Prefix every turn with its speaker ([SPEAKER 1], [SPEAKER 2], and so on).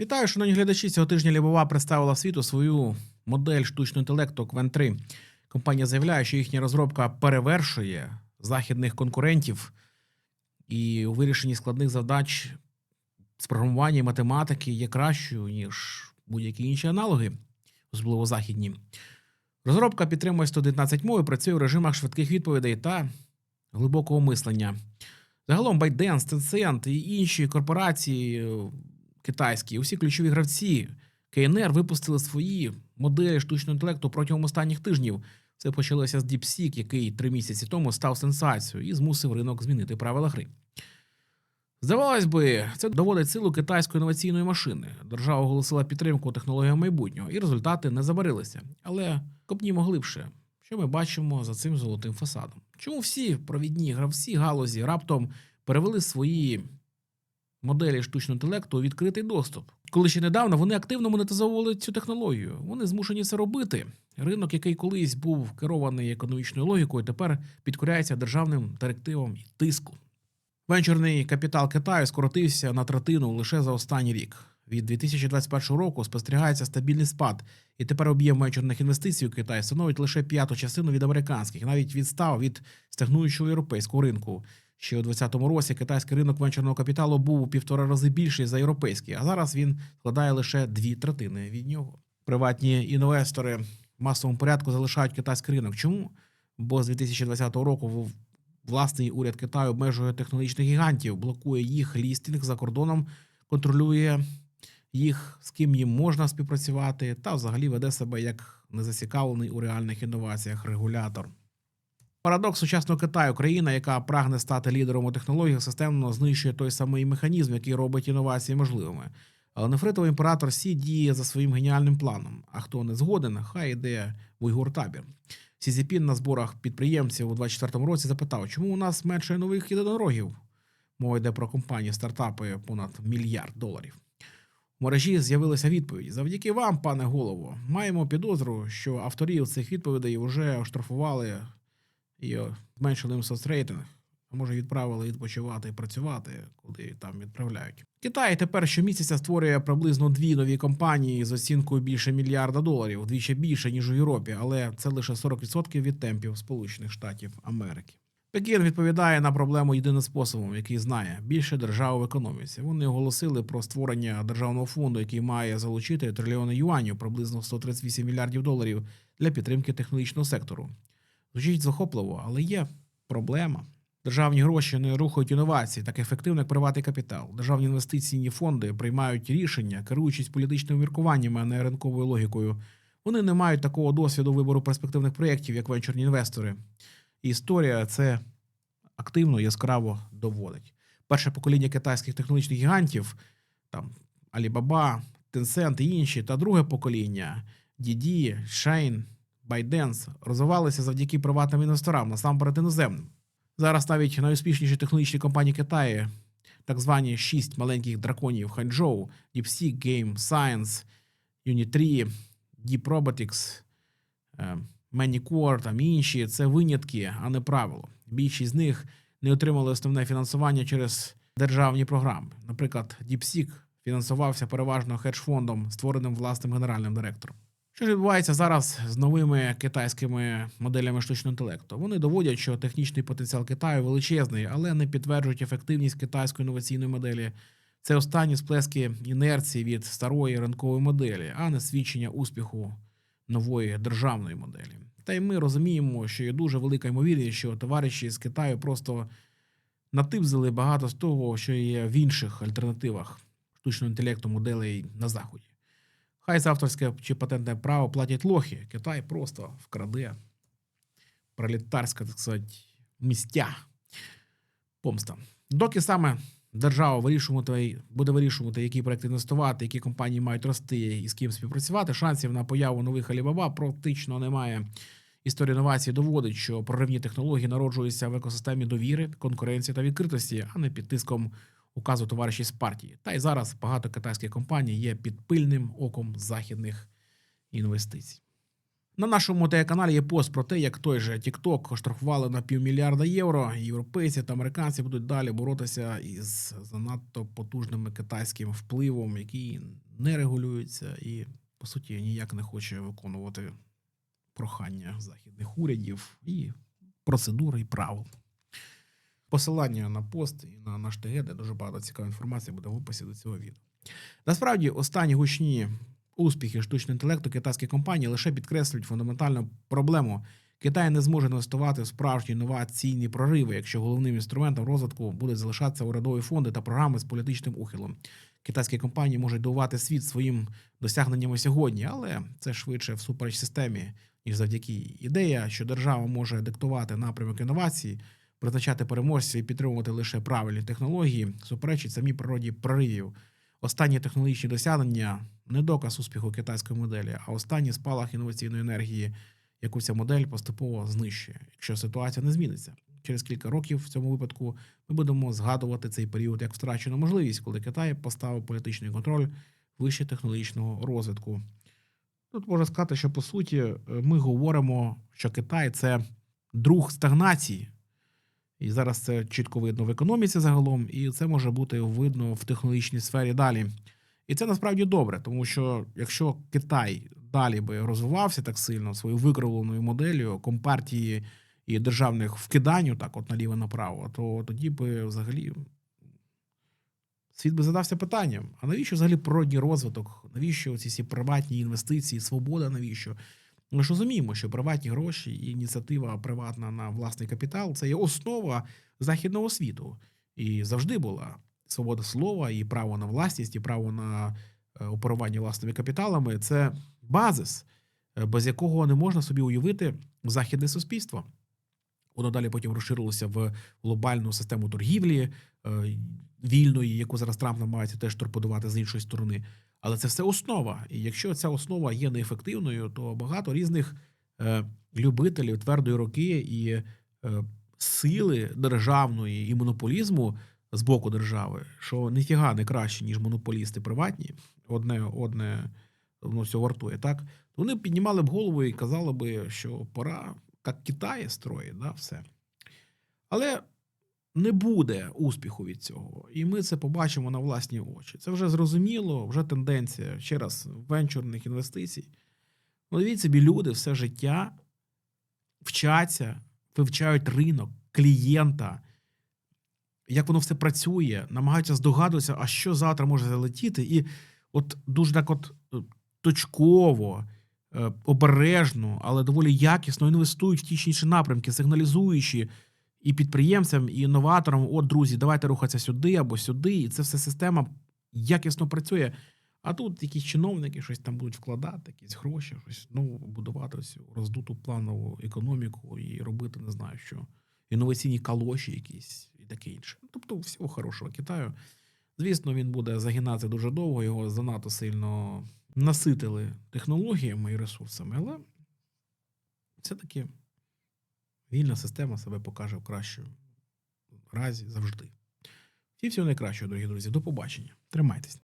[SPEAKER 1] Вітаю, шановні глядачі. Цього тижня Лібова представила світу свою модель штучного інтелекту Qwen 3. Компанія заявляє, що їхня розробка перевершує західних конкурентів і у вирішенні складних задач з програмування і математики є кращою, ніж будь-які інші аналоги, особливо західні. Розробка підтримує 119 мов і працює в режимах швидких відповідей та глибокого мислення. Загалом ByteDance, Tencent і інші корпорації китайські, усі ключові гравці КНР випустили свої моделі штучного інтелекту протягом останніх тижнів. Це почалося з DeepSeek, який три місяці тому став сенсацією і змусив ринок змінити правила гри. Здавалось би, це доводить силу китайської інноваційної машини. Держава оголосила підтримку технологіям майбутнього, і результати не забарилися. Але копнімо глибше, що ми бачимо за цим золотим фасадом. Чому всі провідні гравці галузі раптом перевели свої моделі штучного інтелекту відкритий доступ? Коли ще недавно вони активно монетизовували цю технологію, вони змушені це робити. Ринок, який колись був керований економічною логікою, тепер підкоряється державним директивам і тиску. Венчурний капітал Китаю скоротився на третину лише за останній рік. Від 2021 року спостерігається стабільний спад, і тепер об'єм венчурних інвестицій у Китай становить лише п'яту частину від американських, навіть відстав від стагнуючого європейського ринку. Ще у 2020 році китайський ринок венчурного капіталу був у півтора рази більший за європейський, а зараз він складає лише дві третини від нього. Приватні інвестори в масовому порядку залишають китайський ринок. Чому? Бо з 2020 року власний уряд Китаю обмежує технологічних гігантів, блокує їх лістинг за кордоном, контролює їх, з ким їм можна співпрацювати, та взагалі веде себе як незацікавлений у реальних інноваціях регулятор. Парадокс сучасного Китаю країна, яка прагне стати лідером у технологіях, системно знищує той самий механізм, який робить інновації можливими. Але нефритовий імператор Сі діє за своїм геніальним планом. А хто не згоден, хай йде в уйгур табір. Сізіпін на зборах підприємців у 2024 році запитав, чому у нас менше нових єдинорогів. Мова йде про компанії стартапи понад мільярд доларів. У мережі з'явилася відповідь. Завдяки вам, пане голово, маємо підозру, що авторів цих відповідей вже оштрафували і зменшили соцрейтинг, а може відправили відпочивати і працювати, куди там відправляють. Китай тепер щомісяця створює приблизно дві нові компанії з оцінкою більше мільярда доларів, вдвічі більше ніж у Європі, але це лише 40% від темпів Сполучених Штатів Америки. Пекін відповідає на проблему єдиним способом, який знає більше держав в економіці. Вони оголосили про створення державного фонду, який має залучити трильйони юанів, приблизно 138 мільярдів доларів для підтримки технологічного сектору. Звучить захопливо, але є проблема. Державні гроші не рухають інновації так ефективно, як приватний капітал. Державні інвестиційні фонди приймають рішення, керуючись політичними міркуваннями, а не ринковою логікою. Вони не мають такого досвіду вибору перспективних проєктів, як венчурні інвестори. І історія це активно яскраво доводить. Перше покоління китайських технологічних гігантів, там Alibaba, Tencent і інші, та друге покоління Didi, Shine, ByteDance розвивалися завдяки приватним інвесторам, насамперед іноземним. Зараз навіть найуспішніші технологічні компанії Китаю, так звані шість маленьких драконів Ханчжоу, DeepSeek, Game Science, Unitree, Deep Robotics, е, Manicore, там інші це винятки, а не правило. Більшість з них не отримали основне фінансування через державні програми. Наприклад, DeepSeek фінансувався переважно хедж-фондом, створеним власним генеральним директором. Що ж відбувається зараз з новими китайськими моделями штучного інтелекту? Вони доводять, що технічний потенціал Китаю величезний, але не підтверджують ефективність китайської інноваційної моделі. Це останні сплески інерції від старої ринкової моделі, а не свідчення успіху нової державної моделі. Та й ми розуміємо, що є дуже велика ймовірність, що товариші з Китаю просто нативзили багато з того, що є в інших альтернативах штучного інтелекту моделей на заході. Хай за авторське чи патентне право платять лохи. Китай просто вкраде пролетарське, так сказати, містя. Помста. Доки саме держава вирішувати, буде вирішувати, які проекти інвестувати, які компанії мають рости і з ким співпрацювати, шансів на появу нових Alibaba практично немає. Історія інновацій доводить, що проривні технології народжуються в екосистемі довіри, конкуренції та відкритості, а не під тиском указу товаришів з партії. Та й зараз багато китайських компаній є під пильним оком західних інвестицій. На нашому телеканалі є пост про те, як той же TikTok оштрафували на півмільярда євро. Європейці та американці будуть далі боротися із занадто потужним китайським впливом, який не регулюється і, по суті, ніяк не хоче виконувати прохання західних урядів і процедури і правил. Посилання на пост і на наш ТГ, де дуже багато цікавої інформації буде в описі до цього відео. Насправді, останні гучні успіхи штучного інтелекту китайських компаній лише підкреслюють фундаментальну проблему. Китай не зможе інвестувати в справжні інноваційні прориви, якщо головним інструментом розвитку будуть залишатися урядові фонди та програми з політичним ухилом. Китайські компанії можуть дивувати світ своїм досягненнями сьогодні, але це швидше всупереч системі, ніж завдяки ідея, що держава може диктувати напрямок інновацій, призначати переможців і підтримувати лише правильні технології, суперечить самій природі проривів. Останні технологічні досягнення не доказ успіху китайської моделі, а останній спалах інноваційної енергії, яку ця модель поступово знищує, якщо ситуація не зміниться. Через кілька років в цьому випадку ми будемо згадувати цей період як втрачену можливість, коли Китай поставив політичний контроль вище технологічного розвитку. Тут можна сказати, що по суті ми говоримо, що Китай це друг стагнації. І зараз це чітко видно в економіці загалом, і це може бути видно в технологічній сфері далі. І це насправді добре, тому що якщо Китай далі би розвивався так сильно своєю викривленою моделлю компартії і державних вкидань, так от наліво направо, то тоді би взагалі світ би задався питанням: а навіщо взагалі природній розвиток? Навіщо ці всі приватні інвестиції, свобода? Навіщо? Ми ж розуміємо, що приватні гроші і ініціатива приватна на власний капітал це є основа західного світу. І завжди була свобода слова, і право на власність, і право на е, оперування власними капіталами це базис, е, без якого не можна собі уявити західне суспільство. Воно далі потім розширилося в глобальну систему торгівлі е, вільної, яку зараз Трамп намагається теж торпедувати з іншої сторони. Але це все основа. І якщо ця основа є неефективною, то багато різних е, любителів твердої руки і е, сили державної і монополізму з боку держави, що ніфіга не краще, ніж монополісти приватні, одне одне воно все вартує, так? Вони піднімали б голову і казали би, що пора, як Китай строїть, да, все. Але не буде успіху від цього. І ми це побачимо на власні очі. Це вже зрозуміло, вже тенденція ще раз венчурних інвестицій. Ну, дивіться, собі люди все життя вчаться, вивчають ринок, клієнта, як воно все працює, намагаються здогадуватися, а що завтра може залетіти. І от дуже так от е, точково, е, обережно, але доволі якісно інвестують в ті чи інші напрямки, сигналізуючи і підприємцям, і інноваторам: от, друзі, давайте рухатися сюди або сюди. І це все система якісно працює. А тут якісь чиновники щось там будуть вкладати, якісь гроші, щось ну, будувати ось роздуту планову економіку і робити, не знаю що, інноваційні калоші якісь і таке інше. Тобто, всього хорошого Китаю. Звісно, він буде загинатися дуже довго, його занадто сильно наситили технологіями і ресурсами, але все-таки вільна система себе покаже в кращому разі завжди. Всі всього найкращого, дорогі друзі. До побачення. Тримайтесь.